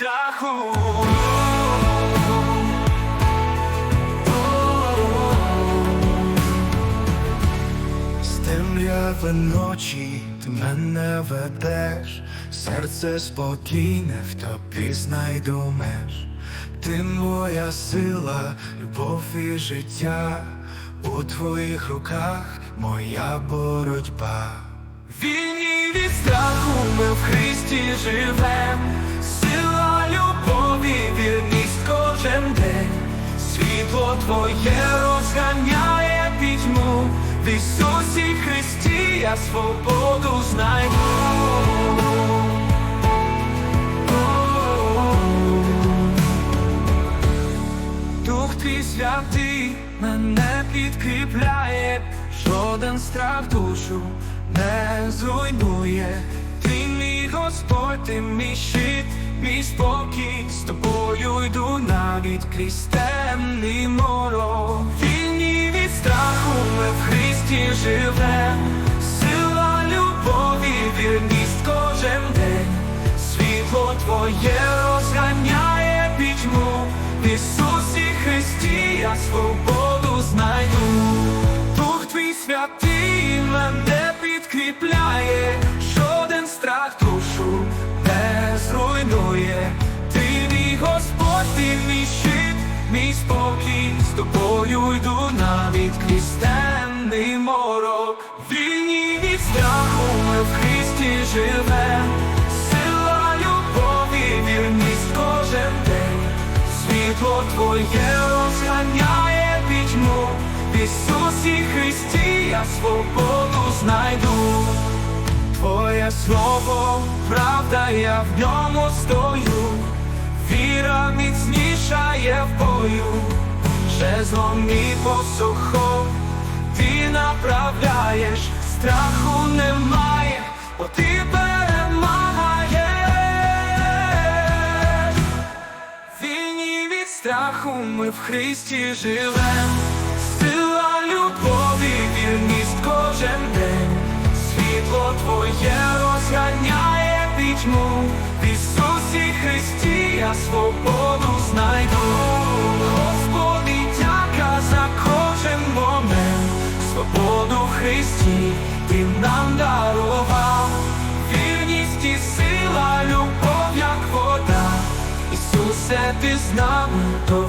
страху. З темряви ночі ти мене ведеш, серце спокійне в тобі знайду меж. Ти моя сила, любов і життя, у твоїх руках моя боротьба. Вільні від страху ми в Христі живем, твоє розганяє пітьму, в Ісусі Христі я свободу знайду. Дух твій святий мене підкріпляє, жоден страх душу не зруйнує. Ти мій Господь, ти мій щит, мій спокій, з тобою йду навіть крізь темний морок. Вільні від страху ми в Христі живем, сила любові, вірність кожен день, світло твоє розганяє пітьму, в Ісусі Христі я свободу знайду. Дух твій святий мене підкріпляє, мій спокій, з тобою йду навіть крізь морок. Вільні від страху ми в Христі живем, сила любові, вірність кожен день. Світло твоє розганяє пітьму, в Ісусі Христі я свободу знайду. Твоє слово, правда, я в ньому стою, віра міцніша є в бою, жезлом і посухом ти направляєш, страху немає, бо ти перемагаєш. Вільні від страху ми в Христі живем, сила любові, вірність кожен день, світло твоє розганяє пітьму, в Ісусі Христі я свободу свободу Христі ти нам дарував, вірність і сила, любов, як вода. Ісусе, ти з нами, то